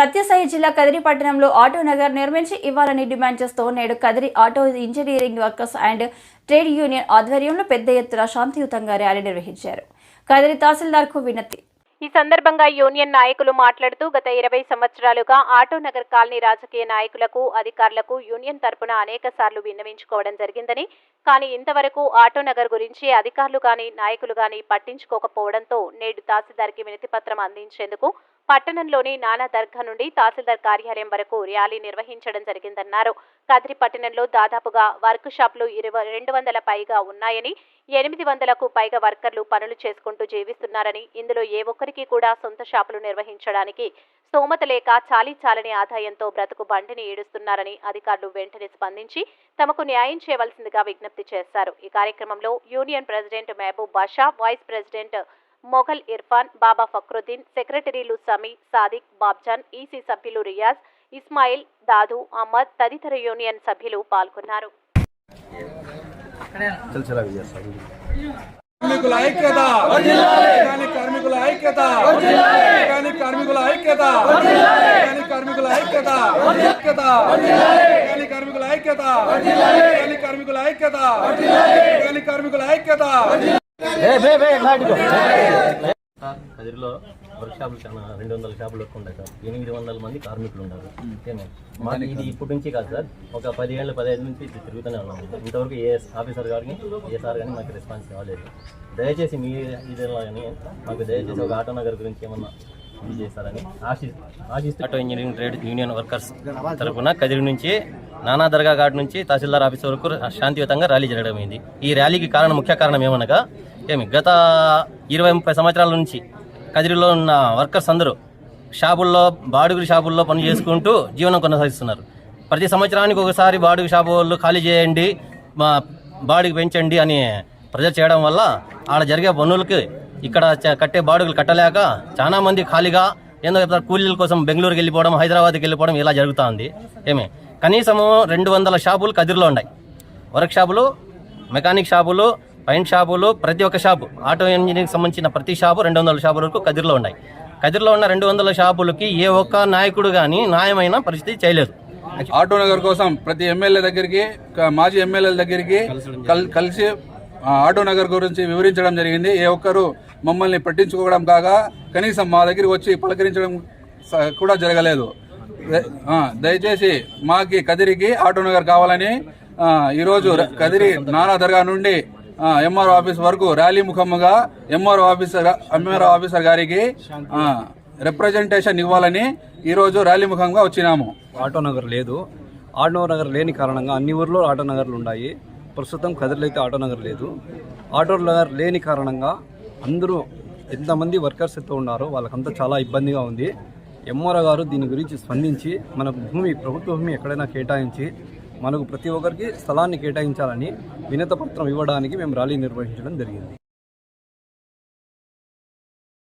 సత్యసాయి జిల్లా కదిరి పట్టణంలో ఆటో నగర్ నిర్మించి ఇవ్వాలని డిమాండ్ చేస్తూ నేడు Kadiri auto engineering workers and trade union ఆధ్వర్యంలో పెద్ద ఎత్తున శాంతియుతంగా ర్యాలీ నిర్వహించారు. కదిరి తహసీల్దార్కు వినతి. ఈ సందర్భంగా యూనియన్ నాయకులు మాట్లాడుతూ గత ఇరవై సంవత్సరాలుగా ఆటో నగర్ కాలనీ రాజకీయ నాయకులకు అధికారులకు యూనియన్ తరపున అనేక సార్లు విన్నవించుకోవడం జరిగిందని కానీ ఇంతవరకు ఆటో నగర్ గురించి అధికారులు కానీ నాయకులు గాని పట్టించుకోకపోవడంతో నేడు తహసీల్దార్కి వినతి పత్రం అందించేందుకు పట్టణంలోని నానా దర్గా నుండి తహసీల్దార్ కార్యాలయం వరకు ర్యాలీ నిర్వహించడం జరిగిందన్నారు. కదిరి పట్టణంలో దాదాపుగా వర్క్ షాప్లు ఇరవై రెండు వందల పైగా ఉన్నాయని ఎనిమిది వందలకు పైగా వర్కర్లు పనులు చేసుకుంటూ జీవిస్తున్నారని ఇందులో ఏ ఒక్కరికి కూడా సొంత షాపులు నిర్వహించడానికి స్తోమత లేక చాలీ చాలని ఆదాయంతో బ్రతుకు బండిని ఈడుస్తున్నారని అధికారులు వెంటనే స్పందించి తమకు న్యాయం చేయవలసిందిగా విజ్ఞప్తి చేశారు. ఈ కార్యక్రమంలో union president Mahaboob Basha vice president Mughal Irfan Baba Fakruddin సెక్రటరీలు సమీ సాదిక్ బాబ్జాన్ ఈసీ సభ్యులు రియాజ్ ఇస్మాయిల్ దాదు అహ్మద్ తదితర యూనియన్ సభ్యులు పాల్గొన్నారు. కార్మికుల ఐక్యత మెకానిక్ కార్మికుల ఐక్యత మెకానిక్ కార్మికుల ఐక్యత మెకానిక్ కార్మికుల ఐక్యత ఐక్యత మెకానిక్ కార్మికుల ఐక్యత మెకానిక్ కార్మికుల ఐక్యత మెకానిక్ కార్మికుల ఐక్యత కదిరిలో వర్క్ షాపులు చాలా రెండు వందల షాపులు ఎక్కువ ఉంటాయి సార్. ఎనిమిది వందల మంది కార్మికులు ఉన్నారు. మాకు ఇది ఇప్పటి నుంచి కాదు సార్. ఒక పదిహేళ్ళు పదిహేను నుంచి ఇది తిరుగుతూనే ఉన్నాము ఇంతవరకు ఏ ఆఫీసర్ గారిని ఏ సార్ కానీ మాకు రెస్పాన్స్ కాలేదు దయచేసి మీ ఇదిలో కానీ మాకు దయచేసి ఒక ఆటో నగర్ గురించి ఏమన్నా చేస్తారని ఆశిస్తూ auto engineering trade union workers తరఫున కదిరి నుంచి నానా దర్గా ఘాట్ నుంచి తహసీల్దార్ ఆఫీస్ వరకు శాంతియుతంగా ర్యాలీ జరగడమైంది ఈ ర్యాలీకి కారణం ముఖ్య కారణం ఏమనగా ఏమి గత ఇరవై ముప్పై సంవత్సరాల నుంచి కదిరిలో ఉన్న వర్కర్స్ అందరూ షాపుల్లో బాడుగురి షాపుల్లో పని చేసుకుంటూ జీవనం కొనసాగిస్తున్నారు. ప్రతి సంవత్సరానికి ఒకసారి బాడుగు షాపు వాళ్ళు ఖాళీ చేయండి మా బాడుగు పెంచండి అని ప్రెజర్ చేయడం వల్ల ఆడ జరిగే పనులకి ఇక్కడ కట్టే బాడుగులు కట్టలేక చాలా మంది ఖాళీగా ఏందో చెప్తారు కూలీల కోసం బెంగళూరుకి వెళ్ళిపోవడం హైదరాబాద్కి వెళ్ళిపోవడం ఇలా జరుగుతూ ఉంది కనీసము రెండు వందల షాపులు కదిరిలో ఉన్నాయి. వర్క్ షాపులు మెకానిక్ షాపులు పైంట్ షాపులు ప్రతి ఒక్క షాపు ఆటో ఇంజనీరింగ్ సంబంధించిన ప్రతి షాపు రెండు వందల షాపుల వరకు కదిరిలో ఉన్నాయి. కదిరిలో ఉన్న రెండు వందల షాపులకి ఏ ఒక్క నాయకుడు కానీ న్యాయమైన పరిస్థితి చేయలేదు. ఆటో నగర్ కోసం ప్రతి ఎమ్మెల్యే దగ్గరికి మాజీ ఎమ్మెల్యేల దగ్గరికి కల్- కలిసి ఆటో నగర్ గురించి వివరించడం జరిగింది. ఏ ఒక్కరు మమ్మల్ని పట్టించుకోవడం కాగా కనీసం మా దగ్గరికి వచ్చి పలకరించడం స- కూడా జరగలేదు. దయచేసి మాకి కదిరికి ఆటో నగర్ కావాలని ఈరోజు కదిరి నానా దర్గా నుండి ఎంఆర్ఓ ఆఫీస్ వరకు ర్యాలీ ముఖముగా ఎంఆర్ఓ ఆఫీసర్ ఎంఆర్ఓ ఆఫీసర్ గారికి రిప్రజెంటేషన్ ఇవ్వాలని ఈరోజు ర్యాలీ ముఖంగా వచ్చినాము. ఆటో నగర్ లేదు. ఆటో నగర్ లేని కారణంగా అన్ని ఊర్లో ఆటో నగర్లు ఉన్నాయి ప్రస్తుతం కదిరిలో అయితే ఆటో నగర్ లేదు. ఆటో నగర్ లేని కారణంగా అందరూ ఎంతమంది వర్కర్స్ ఎంత ఉన్నారో వాళ్ళకంతా చాలా ఇబ్బందిగా ఉంది. ఎంఆర్ఓ గారు దీని గురించి స్పందించి మనకు భూమి ప్రభుత్వ భూమి ఎక్కడైనా కేటాయించి మనకు ప్రతి ఒక్కరికి స్థలాన్ని కేటాయించాలని వినతపత్రం ఇవ్వడానికి మేము ర్యాలీ నిర్వహించడం జరిగింది.